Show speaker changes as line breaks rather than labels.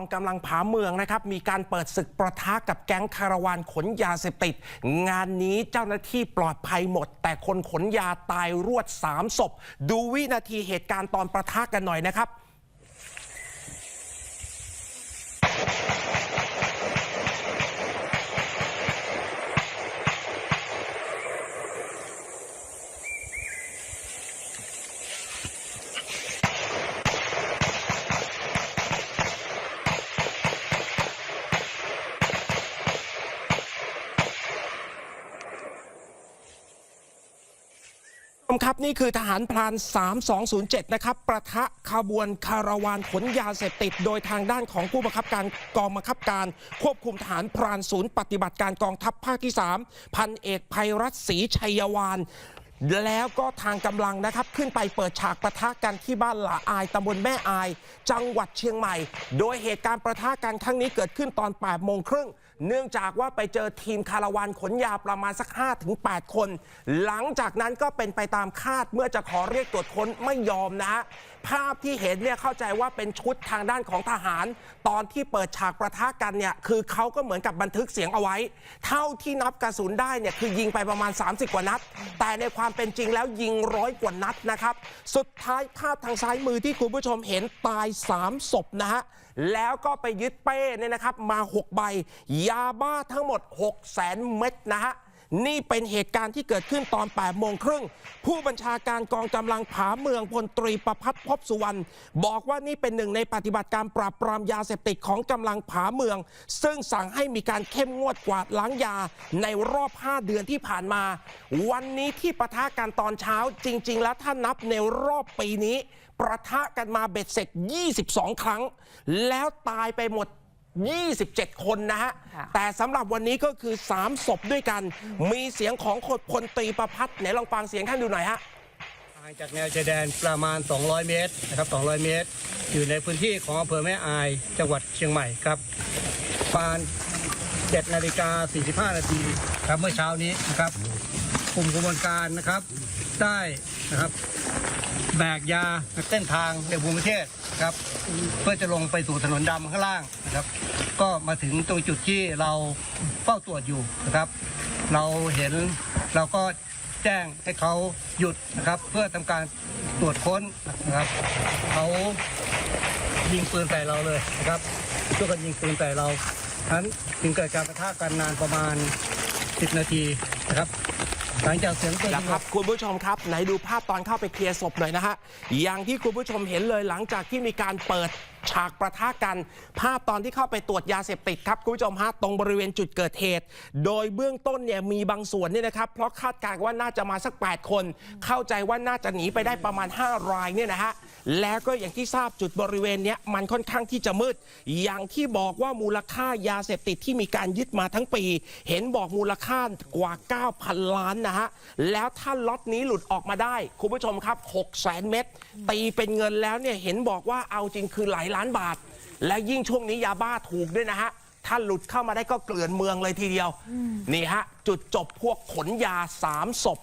องกำลังผาเมืองนะครับ มีการเปิดศึกประทะกับแก๊งคาราวานขนยาเสพติด งานนี้เจ้าหน้าที่ปลอดภัยหมด แต่คนขนยาตายรวด 3 ศพ ดูวินาทีเหตุการณ์ตอนประทะกันหน่อยนะครับ มครับนี่คือทหารพราน 3207 นะครับ ประทะขบวนคาราวานขนยาเสพติด โดยทางด้านของผู้บังคับการกองบังคับการ ควบคุมทหารพรานศูนย์ปฏิบัติการกองทัพภาคที่ 3 พันเอกภัยรัตน์ศรีชัยวาน แล้วก็ทางกำลังนะครับ ขึ้นไปเปิดฉากประทะกันที่บ้านหลาอายตำบลแม่อาย จังหวัดเชียงใหม่ โดยเหตุการณ์ประทะกันครั้งนี้เกิดขึ้นตอน8โมงครึ่งเนื่องจากว่าไปเจอทีมคาราวานขนยาประมาณสัก 5-8 คน หลังจากนั้นก็เป็นไปตามคาดเมื่อจะขอเรียกตรวจค้นไม่ยอมนะฮะภาพที่เห็นเนี่ยเข้าใจว่าเป็นชุดทางด้านของทหาร ตอนที่เปิดฉากประทะกันเนี่ยคือเขาก็เหมือนกับบันทึกเสียงเอาไว้ เท่าที่นับกระสุนได้เนี่ยคือยิงไปประมาณ 30 กว่านัด แต่ในความเป็นจริงแล้วยิงร้อยกว่านัดนะครับ สุดท้ายภาพทางซ้ายมือที่คุณผู้ชมเห็นตาย 3 ศพนะฮะ แล้วก็ไปยึดเป้เนี่ยนะครับ มา 6 ใบ ยาบ้าทั้งหมด 6 0แสนเม็ดนะฮะ นี่เป็นเหตุการณ์ที่เกิดขึ้นตอน8โมงครึ่ง ผู้บัญชาการกองกำลังผาเมืองพลตรีประพัฒน์พบสุวรรณบอกว่านี่เป็นหนึ่งในปฏิบัติการปราบปรามยาเสพติดของกำลังผาเมือง ซึ่งสั่งให้มีการเข้มงวดกวาดล้างยาในรอบ 5 เดือนที่ผ่านมา วันนี้ที่ปะทะกันตอนเช้าจริง ๆ แล้วถ้านับในรอบปีนี้ประทะกันมาเบ็ดเสร็จ 22 ครั้ง แล้วตายไปหมด 27 คนนะฮะ
ค่ะ
แต่สำหรับวันนี้ก็คือ 3 ศพด้วยกัน มีเสียงของคนพลตรีประพัฒน์ไหนลองฟังเสียงท่านดูหน่อยฮะ
ห่างจากแนวชายแดนประมาณ 200 เมตรนะครับ 200 เมตร อยู่ในพื้นที่ของอำเภอแม่อาย จังหวัดเชียงใหม่ครับประมาณ7นาฬิกา45 นาทีครับเมื่อเช้านี้นะครับกลุ่มกระบวนการนะครับ ได้นะครับ แบกยาเส้นทางในภูมิประเทศครับ เพื่อจะลงไปสู่ถนนดำข้างล่างนะครับ ก็มาถึงตรงจุดที่เราเฝ้าตรวจอยู่นะครับ เราเห็นเราก็แจ้งให้เขาหยุดนะครับ เพื่อทำการตรวจค้นนะครับเขายิงปืนใส่เราเลยนะครับช่วยกันยิงปืนใส่เราฉะนั้นจึงเกิดการประทะกันนานประมาณ 10 นาทีนะครับ หลังจากเสียงปืน
นะครับคุณผู้ชมครับไหนดูภาพตอนเข้าไปเคลียร์ศพหน่อยนะฮะอย่างที่คุณผู้ชมเห็นเลยหลังจากที่มีการเปิดฉากประทะกัน ภาพตอนที่เข้าไปตรวจยาเสพติดครับคุณผู้ชมฮะตรงบริเวณจุดเกิดเหตุ โดยเบื้องต้นเนี่ยมีบางส่วนเนี่ยนะครับเพราะคาดการณ์ว่าน่าจะมาสัก 8 คน เข้าใจว่าน่าจะหนีไปได้ประมาณ 5 รายเนี่ยนะฮะ แล้วก็อย่างที่ทราบจุดบริเวณเนี้ยมันค่อนข้างที่จะมืด อย่างที่บอกว่ามูลค่ายาเสพติดที่มีการยึดมาทั้งปี เห็นบอกมูลค่ากว่า 9,000 ล้านนะฮะ แล้วถ้าล็อตนี้หลุดออกมาได้ คุณผู้ชมครับ6แสนเม็ดตีเป็นเงินแล้วเนี่ยเห็นบอกว่าเอาจริงคือหลายล้านบาท และยิ่งช่วงนี้ยาบ้าถูกด้วยนะฮะถ้าหลุดเข้ามาได้ก็เกลื่อนเมืองเลยทีเดียว นี่ฮะ จุดจบพวกขนยา3ศพ